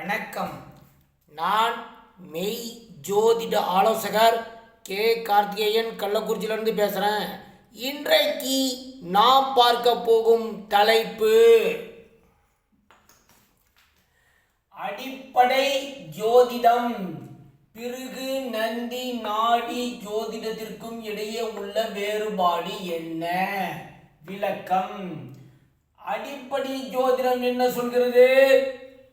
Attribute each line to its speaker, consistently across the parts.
Speaker 1: வணக்கம். நான் மெய் ஜோதிட ஆலோசகர் கே. கார்த்திகேயன் கள்ளக்குறிச்சியிலேருந்து பேசுகிறேன் இன்றைக்கு நாம் பார்க்க போகும் தலைப்பு அடிப்படை ஜோதிடம். பிறகு நந்தி நாடி ஜோதிடத்திற்கும் இடையே உள்ள வேறுபாடு என்ன? விளக்கம். அடிப்படை ஜோதிடம் என்ன சொல்கிறது?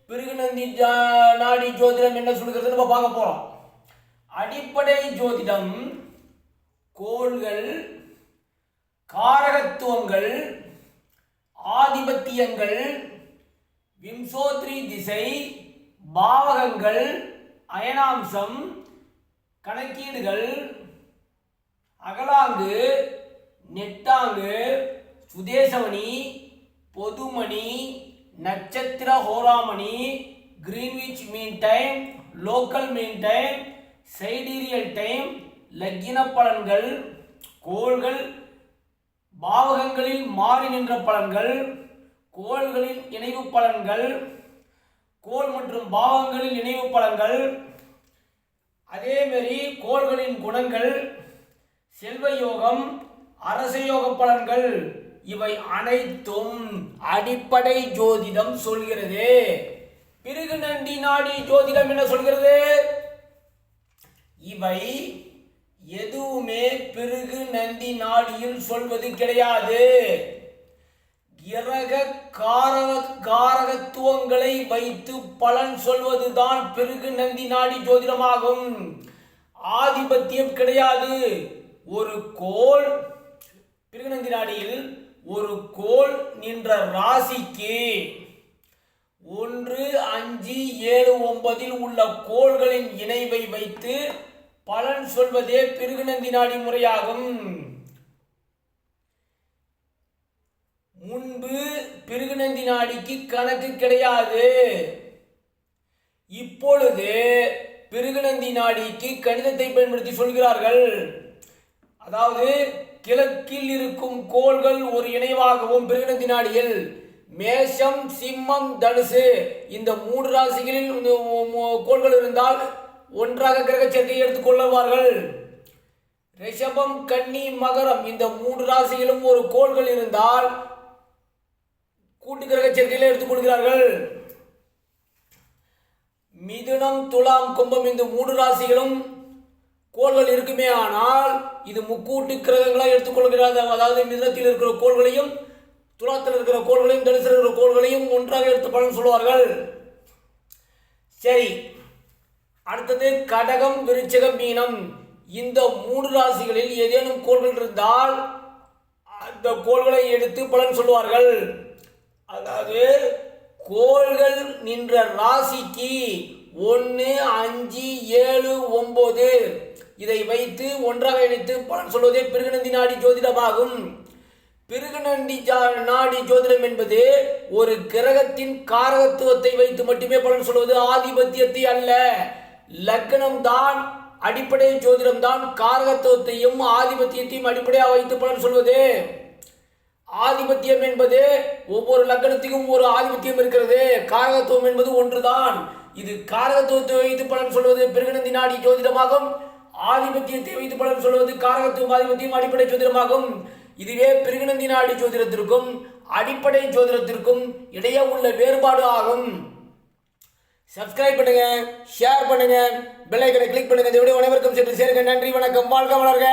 Speaker 1: பிறகு நந்தி ஜா- நாடி ஜோதிடம் என்ன சொல்கிறது நம்ம பார்க்க போகிறோம் அடிப்படை ஜோதிடம் கோள்கள் காரகத்துவங்கள் ஆதிபத்தியங்கள் விம்சோத்ரி திசை பாவகங்கள் அயனாம்சம் கணக்கீடுகள் அகலாங்கு நெட்டாங்கு சுதேசமணி பொதுமணி நட்சத்திர ஹோராமணி Greenwich mean time local mean time sidereal time லக்கின பலன்கள் கோள்கள் பாவகங்களில் மாறி நின்ற பலன்கள் கோள்களின் இணைவு பலன்கள் கோள் மற்றும் பாவங்களின் இணைவு பலன்கள் அதேமாரி கோள்களின் குணங்கள் செல்வ யோகம் அரச யோக பலன்கள் இவை அனைத்தும் அடிப்படை ஜோதிடம் சொல்கிறது. பிறகு நண்டி நாடி ஜோதிடம் என்ன சொல்கிறது? இவை எதுவுமே பிறகு நந்தி நாடியில் சொல்வது கிடையாது. கிரக காரக காரகத்துவங்களை வைத்து பலன் சொல்வதுதான் பிறகு நந்தி நாடி ஜோதிடமாகும். ஆதிபத்தியம் கிடையாது. ஒரு கோள் பிறகு நந்தி நாடியில் ஒரு கோள் நின்ற ராசிக்கு ஒன்று அஞ்சு ஏழு ஒன்பதில் உள்ள கோள்களின் இணைவை வைத்து பலன் சொல்வதே பிருகுநந்தி நாடி முறையாகும். முன்பு பிருகுநந்தி நாடிக்கு கணக்கு கிடையாது. இப்பொழுது பிருகுநந்தி நாடிக்கு கணிதத்தை பயன்படுத்தி சொல்கிறார்கள். அதாவது கிழக்கில் இருக்கும் கோள்கள் ஒரு இணைவாகவும் பிருகுநந்தி மேஷம் சிம்மம் தனுசு இந்த மூன்று ராசிகளில் கோள்கள் இருந்தால் ஒன்றாக கிரக சேர்க்கையை எடுத்துக்கொள்ளுவார்கள் ரிஷபம் கன்னி மகரம் இந்த மூன்று ராசியிலும் ஒரு கோள்கள் இருந்தால் கூட்டு கிரக சேர்க்கையில் எடுத்துக்கொள்கிறார்கள் மிதுனம் துலாம் கும்பம் இந்த மூன்று ராசிகளும் கோள்கள் இருக்குமே ஆனால் இது முக்கூட்டு கிரகங்களாக எடுத்துக்கொள்கிறார்கள். அதாவது மிதனத்தில் இருக்கிற கோள்களையும் துலாத்தில் இருக்கிற கோள்களையும் தனுசில் இருக்கிற கோள்களையும் ஒன்றாக எடுத்து பலன் சொல்வார்கள். சரி. அடுத்தது கடகம் விருச்சகம் மீனம். இந்த மூன்று ராசிகளில் ஏதேனும் கோள்கள் இருந்தால் அந்த கோள்களை எடுத்து பலன் சொல்வார்கள். அதாவது கோள்கள் நின்ற ராசிக்கு ஒன்று அஞ்சு ஏழு ஒன்பது இதை வைத்து ஒன்றாக இணைத்து பலன் சொல்வதே பிருகநந்தி நாடி ஜோதிடமாகும். பிருகநந்தி நாடி ஜோதிடம் என்பது ஒரு கிரகத்தின் காரகத்துவத்தை வைத்து மட்டுமே பலன் சொல்வது ஆதிபத்தியத்தை அல்ல. லக்னம் தான் அடிப்படை ஜோதிடம் தான் காரகத்துவத்தையும் ஆதிபத்தியத்தையும் அடிப்படையாக வைத்து பலன் சொல்வது. ஆதிபத்தியம் என்பது ஒவ்வொரு லக்னத்துக்கும் ஒரு ஆதிபத்தியம் இருக்கிறது. காரகத்துவம் என்பது ஒன்றுதான். இது காரகத்துவத்தை வைத்து பலன் சொல்வது பிருகநந்தி நாடி ஜோதிடமாகும். ஆதிபத்தியத்தை வைத்து பலன் சொல்வது காரகத்துவம் ஆதிபத்தியம் அடிப்படை ஜோதிடமாகும் இதுவே பிறகுநந்தி நாடி ஜோதிடத்திற்கும் அடிப்படை ஜோதிடத்திற்கும் இடையே உள்ள வேறுபாடு ஆகும். சப்ஸ்கிரைப் பண்ணுங்க ஷேர் பண்ணுங்க பெல் ஐக்கனை கிளிக் பண்ணுங்க. இந்த வீடியோ அனைவருக்கும் சென்று சேருங்க. நன்றி வணக்கம். வாழ்க வளர்க.